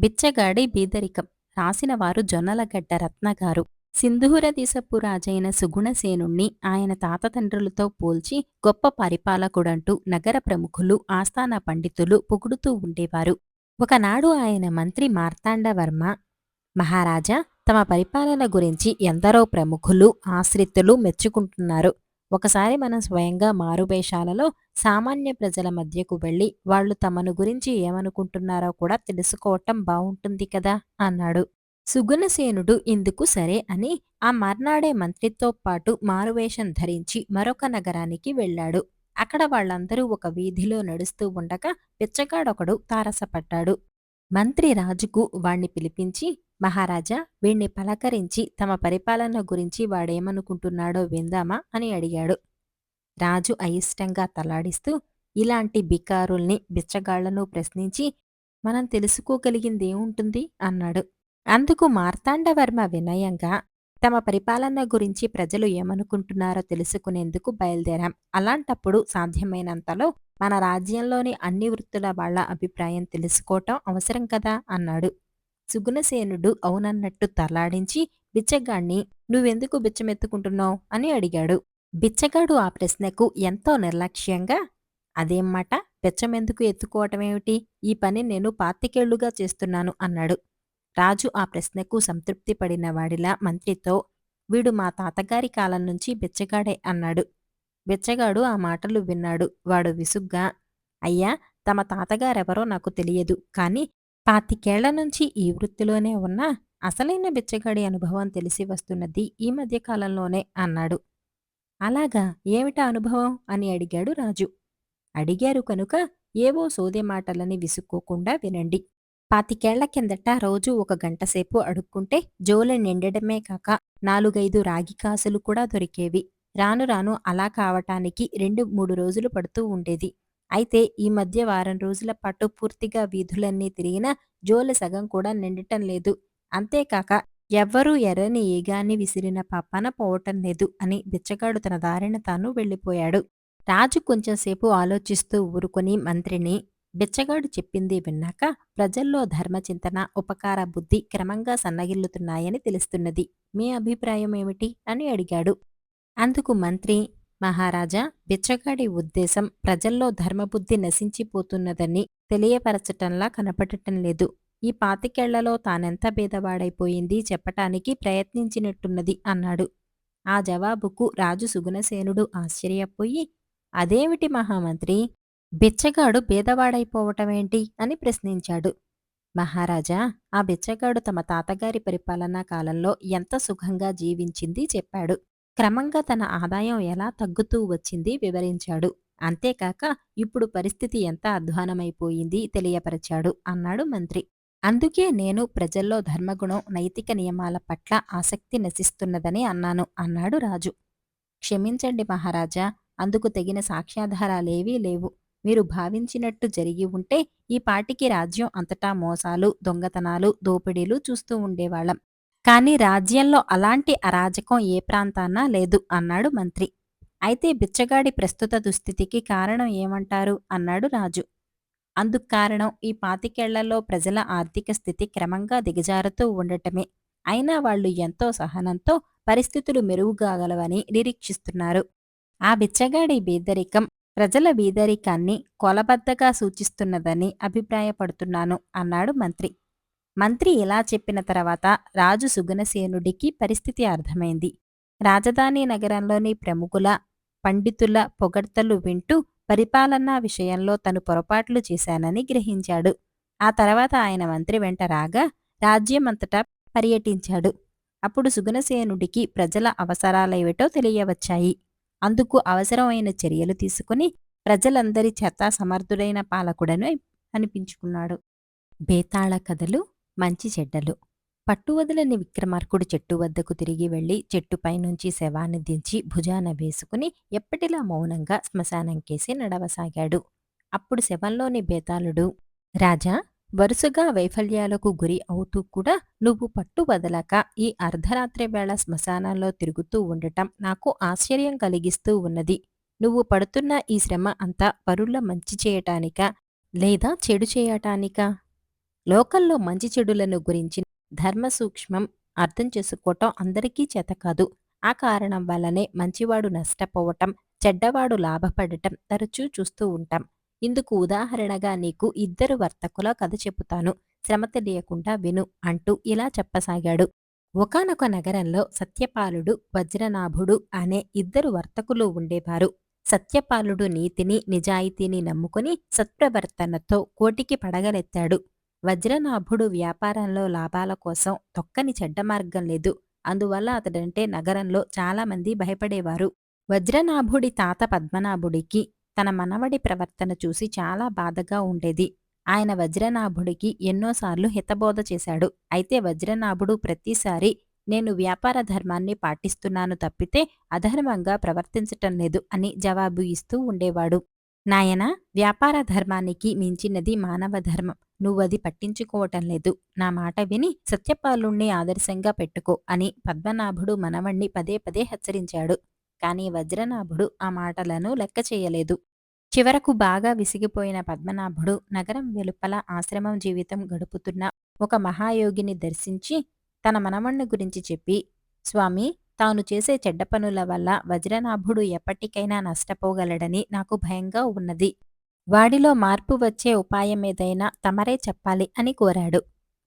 బిచ్చగాడి బీదరికం. రాసినవారు జొన్నలగడ్డ రత్నగారు. సింధూర దేశపు రాజైన సుగుణసేనుణ్ణి ఆయన తాతతండ్రులతో పోల్చి గొప్ప పరిపాలకుడంటూ నగర ప్రముఖులు ఆస్థాన పండితులు పొగుడుతూ ఉండేవారు. ఒకనాడు ఆయన మంత్రి మార్తాండవర్మ మహారాజా తమ పరిపాలన గురించి ఎందరో ప్రముఖులు ఆశ్రితులు మెచ్చుకుంటున్నారు. ఒకసారి మనం స్వయంగా మారువేషాలలో సామాన్య ప్రజల మధ్యకు వెళ్ళి వాళ్ళు తమను గురించి ఏమనుకుంటున్నారో కూడా తెలుసుకోవటం బావుంటుంది కదా అన్నాడు. సుగుణసేనుడు ఇందుకు సరే అని ఆ మర్నాడే మంత్రితో పాటు మారువేషం ధరించి మరొక నగరానికి వెళ్ళాడు. అక్కడ వాళ్ళందరూ ఒక వీధిలో నడుస్తూ ఉండగా పిచ్చగాడొకడు తారసపడ్డాడు. మంత్రి రాజుకు వాణ్ణి పిలిపించి మహారాజా వీణ్ణి పలకరించి తమ పరిపాలన గురించి వాడేమనుకుంటున్నాడో విందామా అని అడిగాడు. రాజు అయిష్టంగా తలాడిస్తూ ఇలాంటి బికారుల్ని బిచ్చగాళ్ళను ప్రశ్నించి మనం తెలుసుకోగలిగిందేముంటుంది? అన్నాడు. అందుకు మార్తాండవర్మ వినయంగా తమ పరిపాలన గురించి ప్రజలు ఏమనుకుంటున్నారో తెలుసుకునేందుకు బయలుదేరాం. అలాంటప్పుడు సాధ్యమైనంతలో మన రాజ్యంలోని అన్ని వృత్తుల వాళ్ళ అభిప్రాయం తెలుసుకోవటం అవసరం కదా? అన్నాడు. సుగుణసేనుడు అవునన్నట్టు తలాడించి బిచ్చగాణ్ణి నువ్వెందుకు బిచ్చమెత్తుకుంటున్నావు? అని అడిగాడు. బిచ్చగాడు ఆ ప్రశ్నకు ఎంతో నిర్లక్ష్యంగా అదేమాట బిచ్చమెందుకు ఎత్తుకోవటమేమిటి ఈ పని నేను పాతికేళ్ళుగా చేస్తున్నాను అన్నాడు. రాజు ఆ ప్రశ్నకు సంతృప్తి పడిన వాడిలా మంత్రితో వీడు మా తాతగారి కాలం నుంచి బిచ్చగాడే అన్నాడు. బిచ్చగాడు ఆ మాటలు విన్నాడు. వాడు విసుగ్గా అయ్యా తమ తాతగారెవరో నాకు తెలియదు కాని పాతికేళ్ళ నుంచి ఈ వృత్తిలోనే ఉన్న అసలైన బిచ్చగాడి అనుభవం తెలిసి వస్తున్నది ఈ మధ్య కాలంలోనే అన్నాడు. అలాగా ఏమిటా అనుభవం? అని అడిగాడు రాజు. అడిగారు కనుక ఏవో సోదే మాటలని విసుక్కోకుండా వినండి. పాతికేళ్ళ కిందట రోజు ఒక గంటసేపు అడుక్కుంటే జోలె నిండడమే కాక నాలుగైదు రాగి కాసులు కూడా దొరికేవి. రాను రాను అలా కావటానికి రెండు మూడు రోజులు పడుతూ ఉండేది. అయితే ఈ మధ్య వారం రోజుల పాటు పూర్తిగా వీధులన్నీ తిరిగిన జోల సగం కూడా నిండటం లేదు. అంతేకాక ఎవ్వరూ ఎర్రని ఏగాన్ని విసిరిన పప్పన పోవటం లేదు అని బిచ్చగాడు తన దారిన తాను వెళ్ళిపోయాడు. రాజు కొంచెంసేపు ఆలోచిస్తూ ఊరుకొని మంత్రిని బిచ్చగాడు చెప్పింది విన్నాక ప్రజల్లో ధర్మచింతన ఉపకార బుద్ధి క్రమంగా సన్నగిల్లుతున్నాయని తెలుస్తున్నది. మీ అభిప్రాయం ఏమిటి? అని అడిగాడు. అందుకు మంత్రి మహారాజా బిచ్చగాడి ఉద్దేశం ప్రజల్లో ధర్మబుద్ధి నశించిపోతున్నదని తెలియపరచటంలా కనపడటం లేదు. ఈ పాతికేళ్ళలో తానెంత భేదవాడైపోయింది చెప్పటానికి ప్రయత్నించినట్టున్నది అన్నాడు. ఆ జవాబుకు రాజు సుగుణసేనుడు ఆశ్చర్యపోయి అదేమిటి మహామంత్రి? బిచ్చగాడు భేదవాడైపోవటమేంటి? అని ప్రశ్నించాడు. మహారాజా ఆ బిచ్చగాడు తమ తాతగారి పరిపాలనా కాలంలో ఎంత సుఖంగా జీవించింది చెప్పాడు. క్రమంగా తన ఆదాయం ఎలా తగ్గుతూ వచ్చింది వివరించాడు. అంతేకాక ఇప్పుడు పరిస్థితి ఎంత అధ్వానమైపోయింది తెలియపరిచాడు అన్నాడు మంత్రి. అందుకే నేను ప్రజల్లో ధర్మగుణం నైతిక నియమాల పట్ల ఆసక్తి నశిస్తున్నదని అన్నాను అన్నాడు రాజు. క్షమించండి మహారాజా అందుకు తగిన సాక్ష్యాధారాలేవీ లేవు. మీరు భావించినట్టు జరిగి ఉంటే ఈ పాటికి రాజ్యం అంతటా మోసాలు దొంగతనాలు దోపిడీలు చూస్తూ ఉండేవాళ్ళం. కాని రాజ్యంలో అలాంటి అరాజకం ఏ ప్రాంతాన లేదు అన్నాడు మంత్రి. అయితే బిచ్చగాడి ప్రస్తుత దుస్థితికి కారణం ఏమంటారు? అన్నాడు రాజు. అందుకు కారణం ఈ పాతికేళ్ళలో ప్రజల ఆర్థిక స్థితి క్రమంగా దిగజారుతూ ఉండటమే. అయినా వాళ్ళు ఎంతో సహనంతో పరిస్థితులు మెరుగుగాగలవని నిరీక్షిస్తున్నారు. ఆ బిచ్చగాడి బీదరికం ప్రజల బీదరికాన్ని కొలబద్దగా సూచిస్తున్నదని అభిప్రాయపడుతున్నాను అన్నాడు మంత్రి. మంత్రి ఇలా చెప్పిన తర్వాత రాజు సుగుణసేనుడికి పరిస్థితి అర్థమైంది. రాజధాని నగరంలోని ప్రముఖుల పండితుల పొగడ్తలు వింటూ పరిపాలనా విషయంలో తను పొరపాట్లు చేశానని గ్రహించాడు. ఆ తర్వాత ఆయన మంత్రి వెంట రాగా రాజ్యమంతటా పర్యటించాడు. అప్పుడు సుగుణసేనుడికి ప్రజల అవసరాలేవిటో తెలియవచ్చాయి. అందుకు అవసరమైన చర్యలు తీసుకుని ప్రజలందరి చేత సమర్థుడైన పాలకుడను అనిపించుకున్నాడు. బేతాళ కథలు మంచి చెడ్డలు. పట్టు వదలని విక్రమార్కుడు చెట్టు వద్దకు తిరిగి వెళ్ళి చెట్టుపై నుంచి శవాన్ని దించి భుజాన వేసుకుని ఎప్పటిలా మౌనంగా శ్మశానంకేసి నడవసాగాడు. అప్పుడు శవంలోని బేతాళుడు రాజా వరుసగా వైఫల్యాలకు గురి అవుతూ కూడా నువ్వు పట్టు వదలక ఈ అర్ధరాత్రి వేళ శ్మశానంలో తిరుగుతూ ఉండటం నాకు ఆశ్చర్యం కలిగిస్తూ ఉన్నది. నువ్వు పడుతున్న ఈ శ్రమ అంతా పరుల మంచి చేయటానికా? లేదా చెడు చేయటానికా? లోకల్లో మంచి చెడులను గురించి ధర్మ సూక్ష్మం అర్థం చేసుకోవటం అందరికీ చేత కాదు. ఆ కారణం వల్లనే మంచివాడు నష్టపోవటం చెడ్డవాడు లాభపడటం తరచూ చూస్తూ ఉంటాం. ఇందుకు ఉదాహరణగా నీకు ఇద్దరు వర్తకుల కథ చెబుతాను. శ్రమ తెలియకుండా విను అంటూ ఇలా చెప్పసాగాడు. ఒకానొక నగరంలో సత్యపాలుడు వజ్రనాభుడు అనే ఇద్దరు వర్తకులు ఉండేవారు. సత్యపాలుడు నీతిని నిజాయితీని నమ్ముకుని సత్ప్రవర్తనతో కోటికి పడగలెత్తాడు. వజ్రనాభుడు వ్యాపారంలో లాభాల కోసం తొక్కని చెడ్డ మార్గం లేదు. అందువల్ల అతడంటే నగరంలో చాలామంది భయపడేవారు. వజ్రనాభుడి తాత పద్మనాభుడికి తన మనవడి ప్రవర్తన చూసి చాలా బాధగా ఉండేది. ఆయన వజ్రనాభుడికి ఎన్నోసార్లు హితబోధ చేశాడు. అయితే వజ్రనాభుడు ప్రతిసారి నేను వ్యాపార ధర్మాన్ని పాటిస్తున్నాను తప్పితే అధర్మంగా ప్రవర్తించటం లేదు అని జవాబు ఇస్తూ ఉండేవాడు. నాయనా వ్యాపార ధర్మానికి మించినది మానవ ధర్మం. నువ్వది పట్టించుకోవటం లేదు. నా మాట విని సత్యపాలుణ్ణి ఆదర్శంగా పెట్టుకో అని పద్మనాభుడు మనవణ్ణి పదే పదే హెచ్చరించాడు. కాని వజ్రనాభుడు ఆ మాటలను లెక్క చేయలేదు. చివరకు బాగా విసిగిపోయిన పద్మనాభుడు నగరం వెలుపల ఆశ్రమం జీవితం గడుపుతున్న ఒక మహాయోగిని దర్శించి తన మనవణ్ణి గురించి చెప్పి స్వామి తాను చేసే చెడ్డ పనుల వల్ల వజ్రనాభుడు ఎప్పటికైనా నష్టపోగలడని నాకు భయంగా ఉన్నది. వాడిలో మార్పు వచ్చే ఉపాయం ఏదైనా తమరే చెప్పాలి అని కోరాడు.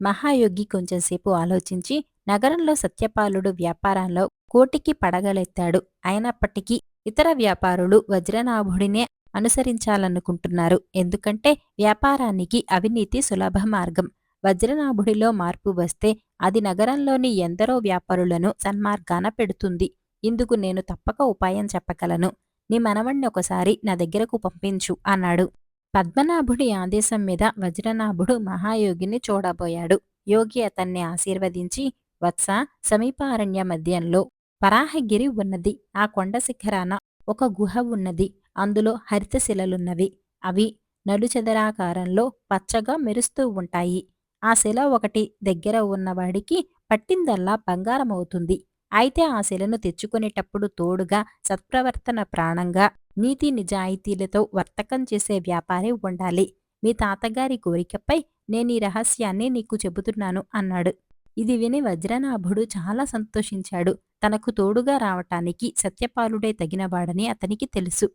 మహాయోగి కొంచెంసేపు ఆలోచించి నగరంలో సత్యపాలుడు వ్యాపారంలో కోటికి పడగలెత్తాడు. అయినప్పటికీ ఇతర వ్యాపారులు వజ్రనాభుడినే అనుసరించాలనుకుంటున్నారు. ఎందుకంటే వ్యాపారానికి అవినీతి సులభ మార్గం. వజ్రనాభుడిలో మార్పు వస్తే అది నగరంలోని ఎందరో వ్యాపారులను సన్మార్గాన పెడుతుంది. ఇందుకు నేను తప్పక ఉపాయం చెప్పగలను. నీ మనవణ్ణి ఒకసారి నా దగ్గరకు పంపించు అన్నాడు. పద్మనాభుడి ఆదేశం మీద వజ్రనాభుడు మహాయోగిని చూడబోయాడు. యోగి అతన్ని ఆశీర్వదించి వత్స సమీపారణ్య మధ్యంలో పరాహగిరి ఉన్నది. ఆ కొండ శిఖరాన ఒక గుహ ఉన్నది. అందులో హరితశిలలున్నవి. అవి నలుచదరాకారంలో పచ్చగా మెరుస్తూ ఉంటాయి. ఆ శిల ఒకటి దగ్గర ఉన్నవాడికి పట్టిందల్లా బంగారమవుతుంది. అయితే ఆ శిలను తెచ్చుకునేటప్పుడు తోడుగా సత్ప్రవర్తన ప్రాణంగా నీతి నిజాయితీలతో వర్తకం చేసే వ్యాపారి ఉండాలి. మీ తాతగారి కోరికపై నేను ఈ రహస్యాన్ని నీకు చెబుతున్నాను అన్నాడు. ఇది విని వజ్రనాభుడు చాలా సంతోషించాడు. తనకు తోడుగా రావటానికి సత్యపాలుడే తగినవాడని అతనికి తెలుసు.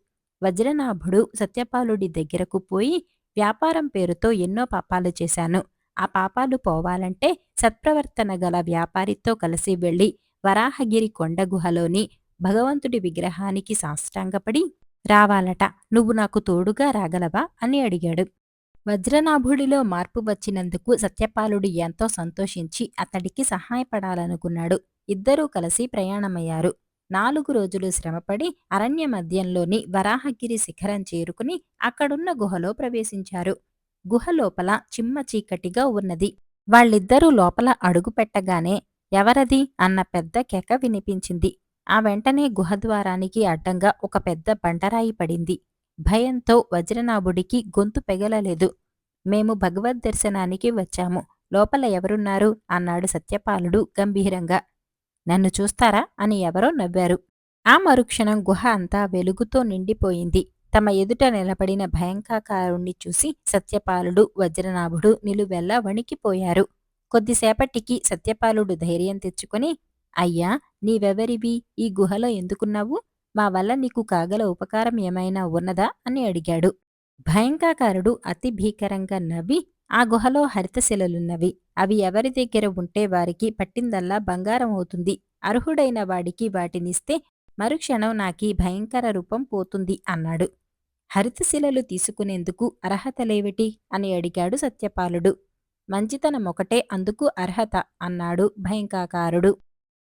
వజ్రనాభుడు సత్యపాలుడి దగ్గరకు పోయి వ్యాపారం పేరుతో ఎన్నో పాపాలు చేశాను. ఆ పాపాలు పోవాలంటే సత్ప్రవర్తన గల వ్యాపారితో కలిసి వెళ్ళి వరాహగిరి కొండ గుహలోని భగవంతుడి విగ్రహానికి సాష్టాంగపడి రావాలట. నువ్వు నాకు తోడుగా రాగలవా? అని అడిగాడు. వజ్రనాభుడిలో మార్పు వచ్చినందుకు సత్యపాలుడు ఎంతో సంతోషించి అతడికి సహాయపడాలనుకున్నాడు. ఇద్దరూ కలిసి ప్రయాణమయ్యారు. నాలుగు రోజులు శ్రమపడి అరణ్య మధ్యంలోని వరాహగిరి శిఖరం చేరుకుని అక్కడున్న గుహలో ప్రవేశించారు. గుహ లోపల చిమ్మ చీకటిగా ఉన్నది. వాళ్ళిద్దరూ లోపల అడుగుపెట్టగానే ఎవరది? అన్న పెద్ద కేక వినిపించింది. ఆ వెంటనే గుహద్వారానికి అడ్డంగా ఒక పెద్ద బండరాయి పడింది. భయంతో వజ్రనాభుడికి గొంతు పెగలలేదు. మేము భగవద్ దర్శనానికి వచ్చాము. లోపల ఎవరున్నారు? అన్నాడు సత్యపాలుడు గంభీరంగా. నన్ను చూస్తారా? అని ఎవరో నవ్వారు. ఆ మరుక్షణం గుహ అంతా వెలుగుతో నిండిపోయింది. తమ ఎదుట నిలబడిన భయంకాకారుణ్ణి చూసి సత్యపాలుడు వజ్రనాభుడు నిలువెల్లా వణికిపోయారు. కొద్దిసేపటికి సత్యపాలుడు ధైర్యం తెచ్చుకొని అయ్యా నీవెవరివి? ఈ గుహలో ఎందుకున్నావు? మా వల్ల నీకు కాగల ఉపకారం ఏమైనా ఉన్నదా? అని అడిగాడు. భయంకాకారుడు అతి భీకరంగా నవ్వి ఆ గుహలో హరితశిలలున్నవి. అవి ఎవరి దగ్గర ఉంటే వారికి పట్టిందల్లా బంగారం అవుతుంది. అర్హుడైన వాడికి వాటినిస్తే మరుక్షణం నాకీ భయంకర రూపం పోతుంది అన్నాడు. హరితశిలలు తీసుకునేందుకు అర్హతలేవిటి అని అడిగాడు సత్యపాలుడు. మంచితనం ఒకటే అందుకు అర్హత అన్నాడు భయంకాకారుడు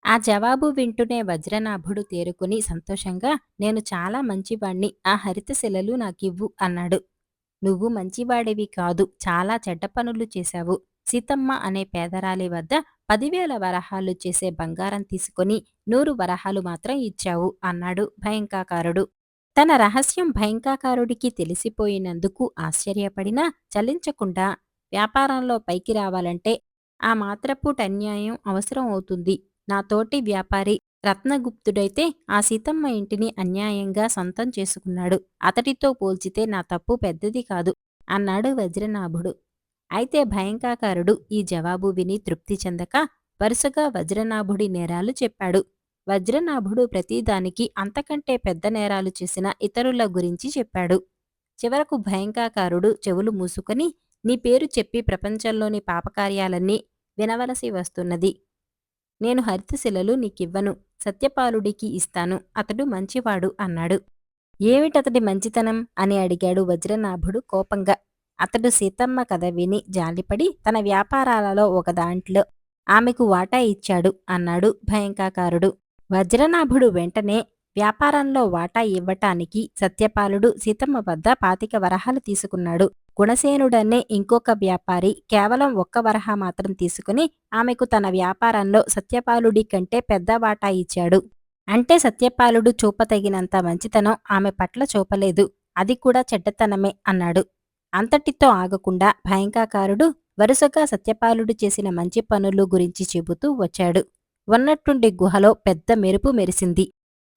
ఆ జవాబు వింటూనే వజ్రనాభుడు తేరుకుని సంతోషంగా నేను చాలా మంచివాణ్ణి ఆ హరితశిలలు నాకివ్వు అన్నాడు. నువ్వు మంచివాడివి కాదు చాలా చెడ్డ పనులు చేశావు. సీతమ్మ అనే పేదరాలి వద్ద పదివేల వరహాలు చేసే బంగారం తీసుకొని నూరు వరహాలు మాత్రం ఇచ్చావు అన్నాడు భయంకాకారుడు తన రహస్యం భయంకాకారుడికి తెలిసిపోయినందుకు ఆశ్చర్యపడినా చలించకుండా వ్యాపారంలో పైకి రావాలంటే ఆ మాత్రపూట అన్యాయం అవసరం అవుతుంది. నా తోటి వ్యాపారి రత్నగుప్తుడైతే ఆ సీతమ్మ ఇంటిని అన్యాయంగా సొంతం చేసుకున్నాడు. అతడితో పోల్చితే నా తప్పు పెద్దది కాదు అన్నాడు వజ్రనాభుడు. అయితే భయంకాకారుడు ఈ జవాబు విని తృప్తి చెందక వరుసగా వజ్రనాభుడి నేరాలు చెప్పాడు. వజ్రనాభుడు ప్రతిదానికి అంతకంటే పెద్ద నేరాలు చేసిన ఇతరుల గురించి చెప్పాడు. చివరకు భయంకాకారుడు చెవులు మూసుకొని నీ పేరు చెప్పి ప్రపంచంలోని పాపకార్యాలన్నీ వినవలసి వస్తున్నది. నేను హరితశిలలు నీకివ్వను సత్యపాలుడికి ఇస్తాను అతడు మంచివాడు అన్నాడు. ఏమిటతడి మంచితనం? అని అడిగాడు వజ్రనాభుడు కోపంగా. అతడు సీతమ్మ కథ విని జాలిపడి తన వ్యాపారాలలో ఒక దాంట్లో ఆమెకు వాటా ఇచ్చాడు అన్నాడు భయంకాకారుడు వజ్రనాభుడు వెంటనే వ్యాపారంలో వాటా ఇవ్వటానికి సత్యపాలుడు సీతమ్మ వద్ద పాతిక వరహాలు తీసుకున్నాడు. గుణసేనుడనే ఇంకొక వ్యాపారి కేవలం ఒక్క వరహ మాత్రం తీసుకుని ఆమెకు తన వ్యాపారంలో సత్యపాలుడి కంటే పెద్ద వాటా ఇచ్చాడు. అంటే సత్యపాలుడు చూపతగినంత మంచితనం ఆమె పట్ల చూపలేదు. అది కూడా చెడ్డతనమే అన్నాడు. అంతటితో ఆగకుండా భయంకాకారుడు వరుసగా సత్యపాలుడు చేసిన మంచి పనులు గురించి చెబుతూ వచ్చాడు. ఉన్నట్టుండి గుహలో పెద్ద మెరుపు మెరిసింది.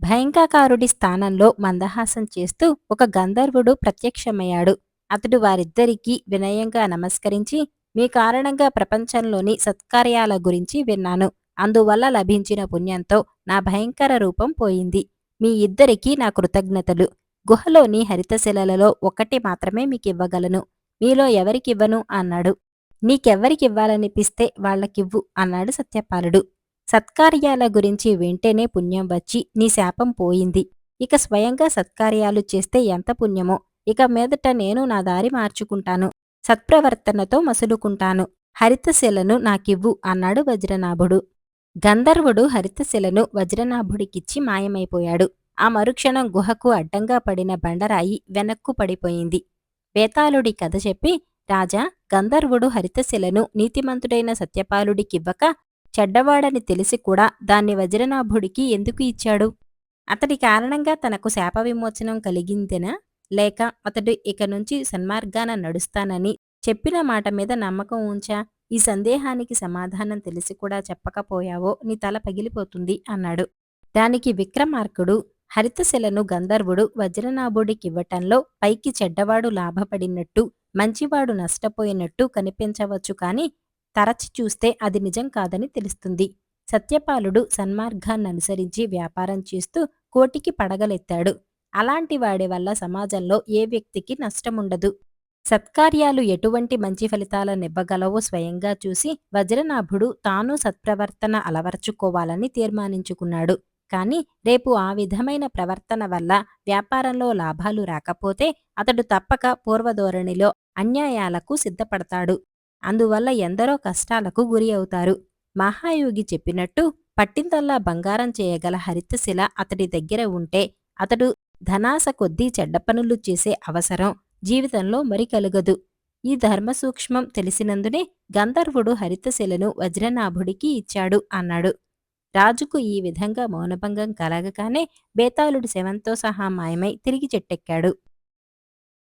భయంకాకారుడి స్థానంలో మందహాసం చేస్తూ ఒక గంధర్వుడు ప్రత్యక్షమయ్యాడు. అతడు వారిద్దరికీ వినయంగా నమస్కరించి మీ కారణంగా ప్రపంచంలోని సత్కార్యాల గురించి విన్నాను. అందువల్ల లభించిన పుణ్యంతో నా భయంకర రూపం పోయింది. మీ ఇద్దరికీ నా కృతజ్ఞతలు. గుహలోని హరితశిలలలో ఒకటి మాత్రమే మీకివ్వగలను. మీలో ఎవరికివ్వను? అన్నాడు. నీకెవ్వరికివ్వాలనిపిస్తే వాళ్ళకివ్వు అన్నాడు సత్యపాలుడు. సత్కార్యాల గురించి వింటేనే పుణ్యం వచ్చి నీ శాపం పోయింది. ఇక స్వయంగా సత్కార్యాలు చేస్తే ఎంత పుణ్యమో ఇక మీదట నేను నా దారి మార్చుకుంటాను సత్ప్రవర్తనతో మసులుకుంటాను. హరితశిలను నాకివ్వు అన్నాడు వజ్రనాభుడు. గంధర్వుడు హరితశిలను వజ్రనాభుడికిచ్చి మాయమైపోయాడు. ఆ మరుక్షణం గుహకు అడ్డంగా పడిన బండరాయి వెనక్కు పడిపోయింది. బేతాళుడి కథ చెప్పి రాజా గంధర్వుడు హరితశిలను నీతిమంతుడైన సత్యపాలుడికివ్వక చెడ్డవాడని తెలిసి కూడా దాన్ని వజ్రనాభుడికి ఎందుకు ఇచ్చాడు? అతడి కారణంగా తనకు శాప విమోచనం కలిగిందెనా? లేక అతడు ఇక నుంచి సన్మార్గాన నడుస్తానని చెప్పిన మాట మీద నమ్మకం ఉంచా. ఈ సందేహానికి సమాధానం తెలిసి కూడా చెప్పకపోయావో నీ తల పగిలిపోతుంది అన్నాడు. దానికి విక్రమార్కుడు హరితశిలను గంధర్వుడు వజ్రనాభుడికివ్వటంలో పైకి చెడ్డవాడు లాభపడినట్టు మంచివాడు నష్టపోయినట్టు కనిపించవచ్చు కాని తరచి చూస్తే అది నిజం కాదని తెలుస్తుంది. సత్యపాలుడు సన్మార్గాన్ననుసరించి వ్యాపారం చేస్తూ కోటికి పడగలెత్తాడు. అలాంటి వాడి వల్ల సమాజంలో ఏ వ్యక్తికి నష్టముండదు. సత్కార్యాలు ఎటువంటి మంచి ఫలితాలనివ్వగలవో స్వయంగా చూసి వజ్రనాభుడు తాను సత్ప్రవర్తన అలవర్చుకోవాలని తీర్మానించుకున్నాడు. కాని రేపు ఆ విధమైన ప్రవర్తన వల్ల వ్యాపారంలో లాభాలు రాకపోతే అతడు తప్పక పూర్వధోరణిలో అన్యాయాలకు సిద్ధపడతాడు. అందువల్ల ఎందరో కష్టాలకు గురి అవుతారు. మహాయోగి చెప్పినట్టు పట్టిందల్లా బంగారం చేయగల హరితశిల అతడి దగ్గర ఉంటే అతడు ధనాస కొద్దీ చెడ్డ పనులు చేసే అవసరం జీవితంలో మరి కలుగదు. ఈ ధర్మ సూక్ష్మం తెలిసినందునే గంధర్వుడు హరితశిలను వజ్రనాభుడికి ఇచ్చాడు అన్నాడు. రాజుకు ఈ విధంగా మౌనభంగం కలగగానే బేతాళుడు శవంతో సహా మాయమై తిరిగి చెట్టెక్కాడు.